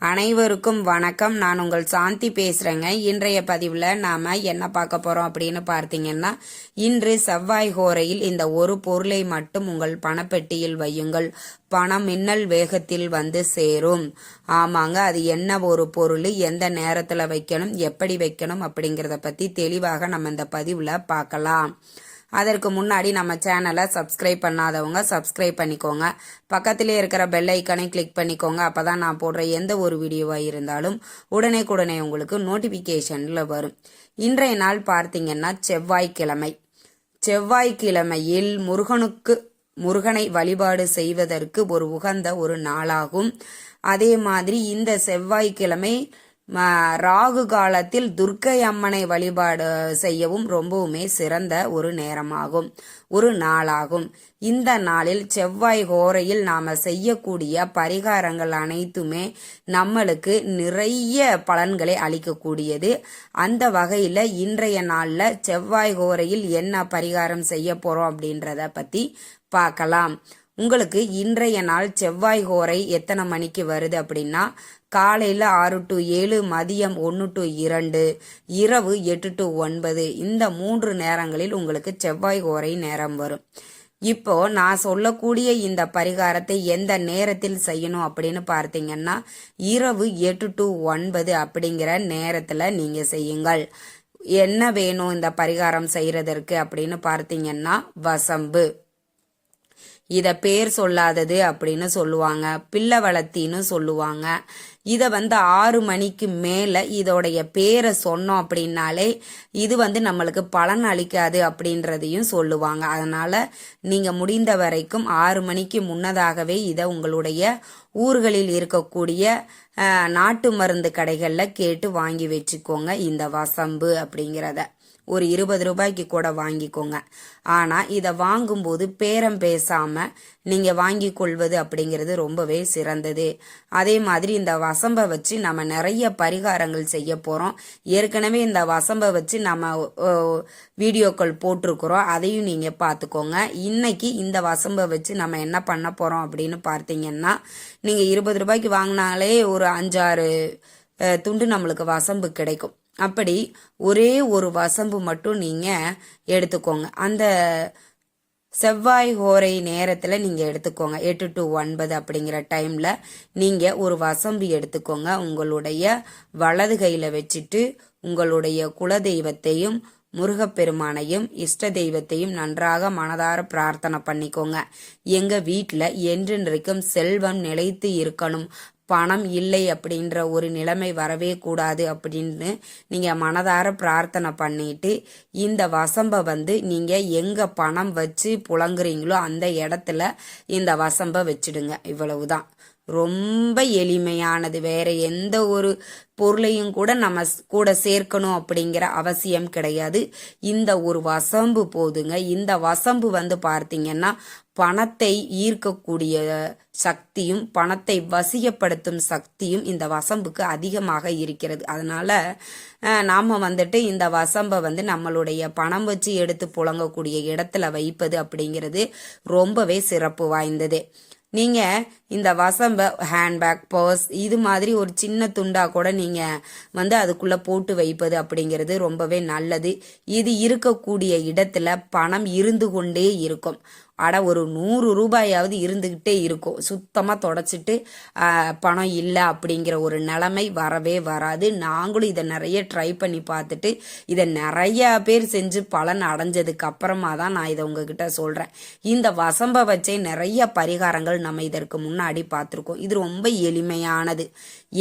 அனைவருக்கும் வணக்கம். நான் உங்கள் சாந்தி பேசுகிறேங்க இன்றைய பதிவில் நாம் என்ன பார்க்க போகிறோம் அப்படின்னு பார்த்தீங்கன்னா இன்று செவ்வாய் ஹோரையில் இந்த ஒரு பொருளை மட்டும் உங்கள் பணப்பெட்டியில் வையுங்கள். பணம் மின்னல் வேகத்தில் வந்து சேரும். ஆமாங்க அது என்ன ஒரு பொருள்? எந்த நேரத்தில் வைக்கணும்? எப்படி வைக்கணும்? அப்படிங்கிறத பற்றி தெளிவாக நம்ம இந்த பதிவில் பார்க்கலாம். அதற்கு முன்னாடி நம்ம சேனலை சப்ஸ்கிரைப் பண்ணாதவங்க சப்ஸ்கிரைப் பண்ணிக்கோங்க. பக்கத்திலே இருக்கிற பெல் ஐக்கனை கிளிக் பண்ணிக்கோங்க. அப்போ தான் நான் போடுற எந்த ஒரு வீடியோவாக இருந்தாலும் உடனே உங்களுக்கு நோட்டிஃபிகேஷனில் வரும். இன்றைய நாள் பார்த்தீங்கன்னா செவ்வாய்க்கிழமை. செவ்வாய்க்கிழமையில் முருகனுக்கு முருகனை வழிபாடு செய்வதற்கு ஒரு உகந்த ஒரு நாளாகும். அதே மாதிரி இந்த செவ்வாய்க்கிழமை ராகு காலத்தில் துர்க்கை அம்மனை வழிபாடு செய்யவும் ரொம்பவுமே சிறந்த ஒரு நேரமாகும் ஒரு நாளாகும். இந்த நாளில் செவ்வாய் ஹோரையில் நாம செய்யக்கூடிய பரிகாரங்கள் அனைத்துமே நம்மளுக்கு நிறைய பலன்களை அளிக்கக்கூடியது. அந்த வகையில் இன்றைய நாளில் செவ்வாய் ஹோரையில் என்ன பரிகாரம் செய்ய போறோம் அப்படின்றத பத்தி பார்க்கலாம். உங்களுக்கு இன்றைய நாள் செவ்வாய் ஹோரை எத்தனை மணிக்கு வருது அப்படின்னா காலையில் ஆறு டு ஏழு மதியம் ஒன்று டு இரண்டு இரவு எட்டு டு ஒன்பது. இந்த மூன்று நேரங்களில் உங்களுக்கு செவ்வாய் ஓரை நேரம் வரும். இப்போ நான் சொல்லக்கூடிய இந்த பரிகாரத்தை எந்த நேரத்தில் செய்யணும் அப்படின்னு பார்த்தீங்கன்னா இரவு எட்டு டு ஒன்பது அப்படிங்கிற நேரத்தில் நீங்கள் செய்யுங்கள். என்ன வேணும் இந்த பரிகாரம் செய்கிறதற்கு அப்படின்னு பார்த்தீங்கன்னா வசம்பு. இதை பேர் சொல்லாதது அப்படின்னு சொல்லுவாங்க. பிள்ளை வளர்த்தின்னு சொல்லுவாங்க. இதை வந்து ஆறு மணிக்கு மேலே இதோடைய பேரை சொன்னோம் அப்படின்னாலே இது வந்து நம்மளுக்கு பலன் அளிக்காது அப்படின்றதையும் சொல்லுவாங்க. அதனால் நீங்கள் முடிந்த வரைக்கும் ஆறு மணிக்கு முன்னதாகவே இதை உங்களுடைய ஊர்களில் இருக்கக்கூடிய நாட்டு மருந்து கடைகளில் கேட்டு வாங்கி வச்சுக்கோங்க. இந்த வசம்பு அப்படிங்கிறத. ஒரு இருபது ரூபாய்க்கு கூட வாங்கிக்கோங்க. ஆனால் இதை வாங்கும்போது பேரம் பேசாமல் நீங்கள் வாங்கி கொள்வது அப்படிங்கிறது ரொம்பவே சிறந்தது. அதே மாதிரி இந்த வசம்பை வச்சு நம்ம நிறைய பரிகாரங்கள் செய்ய போகிறோம் ஏற்கனவே இந்த வசம்பை வச்சு நம்ம வீடியோக்கள் போட்டிருக்கிறோம். அதையும் நீங்கள் பார்த்துக்கோங்க. இன்னைக்கு இந்த வசம்பை வச்சு நம்ம என்ன பண்ண போகிறோம் அப்படின்னு பார்த்தீங்கன்னா நீங்கள் இருபது ரூபாய்க்கு வாங்கினாலே ஒரு அஞ்சாறு துண்டு நம்மளுக்கு வசம்பு கிடைக்கும். அப்படி ஒரே ஒரு வசம்பு மட்டும் நீங்கள் எடுத்துக்கோங்க. அந்த செவ்வாய் ஹோரை நேரத்தில் நீங்கள் எடுத்துக்கோங்க. எட்டு டு ஒன்பது அப்படிங்கிற டைமில் நீங்கள் ஒரு வசம்பு எடுத்துக்கோங்க. உங்களுடைய வலது கையில் வச்சுட்டு உங்களுடைய குலதெய்வத்தையும் முருகப்பெருமானையும் இஷ்ட தெய்வத்தையும் நன்றாக மனதார பிரார்த்தனை பண்ணிக்கோங்க. எங்க வீட்டில் என்றென்றைக்கும் செல்வம் நிலைத்து இருக்கணும். பணம் இல்லை அப்படின்ற ஒரு நிலைமை வரவே கூடாது அப்படின்னு நீங்கள் மனதார பிரார்த்தனை பண்ணிட்டு இந்த வசம்பை வந்து நீங்கள் எங்கே பணம் வச்சு புழங்குறீங்களோ அந்த இடத்துல இந்த வசம்பை வச்சிடுங்க. இவ்வளவுதான். ரொம்ப எளிமையானது. வேற எந்த ஒரு பொருளையும் கூட நம்ம ஸ்- கூட சேர்க்கணும் அப்படிங்கிற அவசியம் கிடையாது. இந்த ஒரு வசம்பு போதுங்க. இந்த வசம்பு வந்து பார்த்தீங்கன்னா பணத்தை ஈர்க்கக்கூடிய சக்தியும் பணத்தை வசியப்படுத்தும் சக்தியும் இந்த வசம்புக்கு அதிகமாக இருக்கிறது. அதனால நாம் வந்துட்டு இந்த வசம்பை வந்து நம்மளுடைய பணம் வச்சு எடுத்து புழங்கக்கூடிய இடத்துல வைப்பது அப்படிங்கிறது ரொம்பவே சிறப்பு வாய்ந்தது. நீங்க இந்த வசம்ப ஹேண்ட்பேக் பர்ஸ் இது மாதிரி ஒரு சின்ன துண்டா கூட நீங்க வந்து அதுக்குள்ள போட்டு வைப்பது அப்படிங்கிறது ரொம்பவே நல்லது. இது இருக்கக்கூடிய இடத்துல பணம் இருந்து கொண்டே இருக்கும். அட ஒரு நூறு ரூபாயாவது இருந்துக்கிட்டே இருக்கும். சுத்தமாக தொடச்சிட்டு பணம் இல்லை அப்படிங்கிற ஒரு நிலைமை வரவே வராது. நாங்களும் இதை நிறைய ட்ரை பண்ணி பார்த்துட்டு இதை நிறைய பேர் செஞ்சு பலன் அடைஞ்சதுக்கு அப்புறமா தான் நான் இதை உங்ககிட்ட சொல்கிறேன் இந்த வசம்ப வச்சே நிறைய பரிகாரங்கள் நம்ம இதற்கு முன்னாடி பார்த்துருக்கோம். இது ரொம்ப எளிமையானது.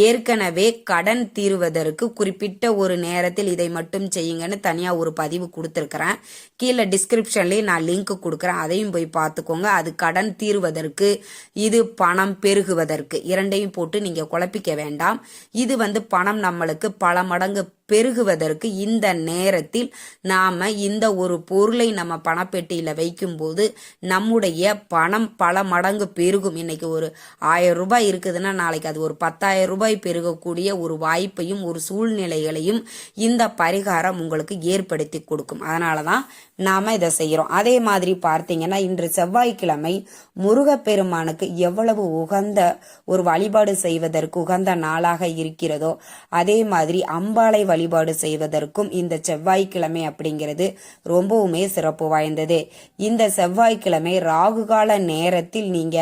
ஏற்கனவே கடன் தீருவதற்கு குறிப்பிட்ட ஒரு நேரத்தில் இதை மட்டும் செய்யுங்கன்னு தனியாக ஒரு பதிவு கொடுத்துருக்குறேன். கீழே டிஸ்கிரிப்ஷன்லேயே நான் லிங்க் கொடுக்குறேன். அதையும் போய் பார்த்துக்கோங்க. அது கடன் தீருவதற்கு இது பணம் பெருகுவதற்கு. இரண்டையும் போட்டு நீங்க குழப்பிக்க வேண்டாம். இது வந்து பணம் நம்மளுக்கு பல மடங்கு பெருகுவதற்கு இந்த நேரத்தில் நாம இந்த ஒரு பொருளை நம்ம பணப்பெட்டியில வைக்கும்போது நம்முடைய பணம் பல மடங்கு பெருகும். இன்னைக்கு ஒரு ஆயிரம் ரூபாய் இருக்குதுன்னா நாளைக்கு அது ஒரு பத்தாயிரம் ரூபாய் பெருகக்கூடிய ஒரு வாய்ப்பையும் ஒரு சூழ்நிலைகளையும் இந்த பரிகாரம் உங்களுக்கு ஏற்படுத்தி கொடுக்கும். அதனால தான் நாம இதை செய்கிறோம் அதே மாதிரி பார்த்தீங்கன்னா இன்று செவ்வாய்க்கிழமை முருகப்பெருமானுக்கு எவ்வளவு உகந்த ஒரு வழிபாடு செய்வதற்கு உகந்த நாளாக இருக்கிறதோ அதே மாதிரி அம்பாளை வழிபாடு செய்வதற்கும் இந்த செவ்வாய்க்கிழமை அப்படிங்கிறது ரொம்பவுமே சிறப்பு வாய்ந்தது. இந்த செவ்வாய்க்கிழமை ராகுகால நேரத்தில் நீங்க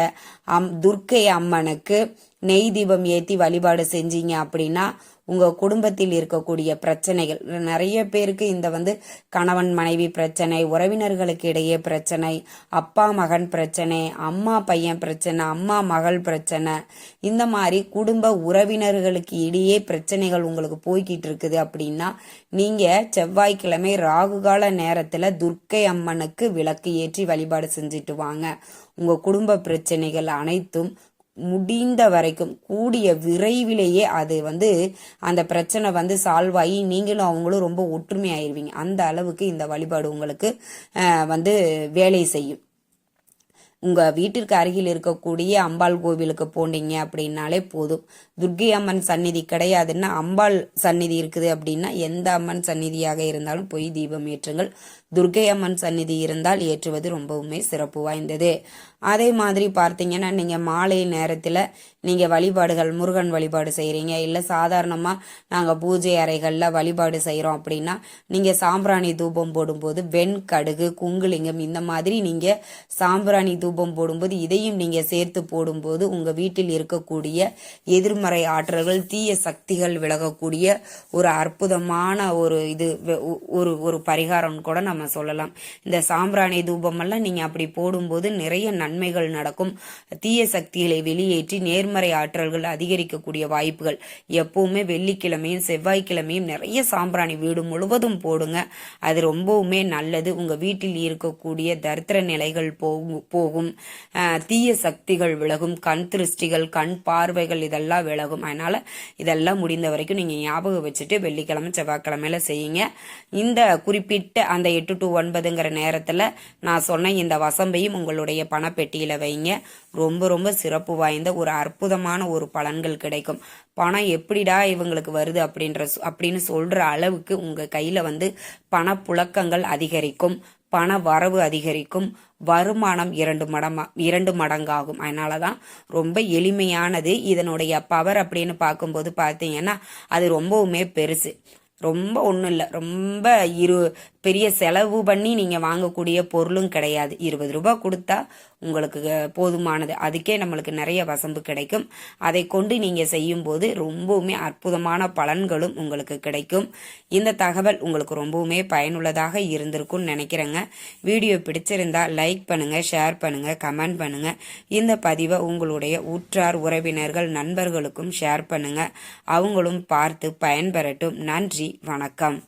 அம் துர்க்கை அம்மனுக்கு நெய் தீபம் ஏற்றி வழிபாடு செஞ்சீங்க அப்படின்னா உங்க குடும்பத்தில் இருக்கக்கூடிய பிரச்சனைகள். நிறைய பேருக்கு இந்த வந்து கணவன் மனைவி பிரச்சனை உறவினர்களுக்கு இடையே பிரச்சனை அப்பா மகன் பிரச்சனை அம்மா பையன் பிரச்சனை அம்மா மகள் பிரச்சனை. இந்த மாதிரி குடும்ப உறவினர்களுக்கு இடையே பிரச்சனைகள் உங்களுக்கு போய்கிட்டு இருக்குது அப்படின்னா நீங்க செவ்வாய்க்கிழமை ராகுகால நேரத்துல துர்க்கை அம்மனுக்கு விளக்கு ஏற்றி வழிபாடு செஞ்சுட்டு வாங்க. உங்க குடும்ப பிரச்சனைகள் அனைத்தும் முடிந்த வரைக்கும் கூடிய விரைவிலேயே அது வந்து அந்த பிரச்சனை வந்து சால்வ் ஆகி நீங்களும் அவங்களும் ரொம்ப ஒற்றுமையாயிருவீங்க. அந்த அளவுக்கு இந்த வழிபாடு உங்களுக்கு வந்து வேலை செய்யும். உங்கள் வீட்டிற்கு அருகில் இருக்கக்கூடிய அம்பாள் கோவிலுக்கு போனீங்க அப்படின்னாலே போதும். துர்க்கை அம்மன் சந்நிதி கிடையாதுன்னா அம்பாள் சந்நிதி இருக்குது அப்படின்னா எந்த அம்மன் சந்நிதியாக இருந்தாலும் போய் தீபம் ஏற்றுங்கள். துர்க்கை அம்மன் சந்நிதி இருந்தால் ஏற்றுவது ரொம்பவுமே சிறப்பு வாய்ந்தது. அதே மாதிரி பார்த்தீங்கன்னா நீங்கள் மாலை நேரத்தில் நீங்கள் வழிபாடுகள் முருகன் வழிபாடு செய்கிறீங்க இல்லை சாதாரணமாக நாங்கள் பூஜை அறைகளில் வழிபாடு செய்கிறோம் அப்படின்னா நீங்கள் சாம்பிராணி தூபம் போடும்போது வெண்கடுகு குங்குலிங்கம் இந்த மாதிரி நீங்கள் சாம்பிராணி தூபம் போடும்போது இதையும் நீங்கள் சேர்த்து போடும்போது உங்கள் வீட்டில் இருக்கக்கூடிய எதிர்மறை ஆற்றல்கள் தீய சக்திகள் விலகக்கூடிய ஒரு அற்புதமான ஒரு இது ஒரு ஒரு பரிகாரம் கூட நம்ம சொல்லலாம். இந்த சாம்பிராணி தூபமெல்லாம் நீங்கள் அப்படி போடும்போது நிறைய நன்மைகள் நடக்கும். தீய சக்திகளை வெளியேற்றி நேர்மறை ஆற்றல்கள் அதிகரிக்கக்கூடிய வாய்ப்புகள். எப்பவுமே வெள்ளிக்கிழமையும் செவ்வாய்க்கிழமையும் நிறைய சாம்பிராணி வீடு முழுவதும் போடுங்க. அது ரொம்பவுமே நல்லது. உங்கள் வீட்டில் இருக்கக்கூடிய தரித்திர நிலைகள் போகும் போகும். தீய சக்திகள் விலகும் கண் திருஷ்டிகள் கண் பார்வைகள் இதெல்லாம் விலகும். அதனால் இதெல்லாம் முடிந்த வரைக்கும் நீங்கள் ஞாபகம் வச்சுட்டு வெள்ளிக்கிழமை செவ்வாய்க்கிழமையில செய்யுங்க. இந்த குறிப்பிட்ட அந்த எட்டு டு ஒன்பதுங்கிற நேரத்தில் நான் சொன்ன இந்த வசம்பையும் உங்களுடைய பணப்பெட்டியில் வைங்க. ரொம்ப ரொம்ப சிறப்பு வாய்ந்த ஒரு அற்புதமான ஒரு பலன்கள் கிடைக்கும். பணம் எப்படிடா இவங்களுக்கு வருது அப்படின்ற சொ- அப்படின்னு சொல்ற அளவுக்கு உங்க கையில வந்து பணப்புழக்கங்கள் அதிகரிக்கும். பண வரவு அதிகரிக்கும். வருமானம் இரண்டு மடமா இரண்டு மடங்காகும். அதனால தான் ரொம்ப எளிமையானது. இதனுடைய பவர் அப்படின்னு பார்க்கும்போது பார்த்தீங்கன்னா அது ரொம்பவுமே பெருசு. ரொம்ப ஒன்றும் இல்லை. ரொம்ப இரு பெரிய செலவு பண்ணி நீங்கள் வாங்கக்கூடிய பொருளும் கிடையாது. இருபது ரூபா கொடுத்தா உங்களுக்கு போதுமானது. அதுக்கே நம்மளுக்கு நிறைய வசம்பு கிடைக்கும். அதை கொண்டு நீங்கள் செய்யும்போது ரொம்பவுமே அற்புதமான பலன்களும் உங்களுக்கு கிடைக்கும். இந்த தகவல் உங்களுக்கு ரொம்பவுமே பயனுள்ளதாக இருந்திருக்கும்னு நினைக்கிறேங்க. வீடியோ பிடிச்சிருந்தா லைக் பண்ணுங்கள் ஷேர் பண்ணுங்கள் கமெண்ட் பண்ணுங்கள் இந்த பதிவை உங்களுடைய உற்றார் உறவினர்கள் நண்பர்களுக்கும் ஷேர் பண்ணுங்கள் அவங்களும் பார்த்து பயன்பெறட்டும். நன்றி வணக்கம்.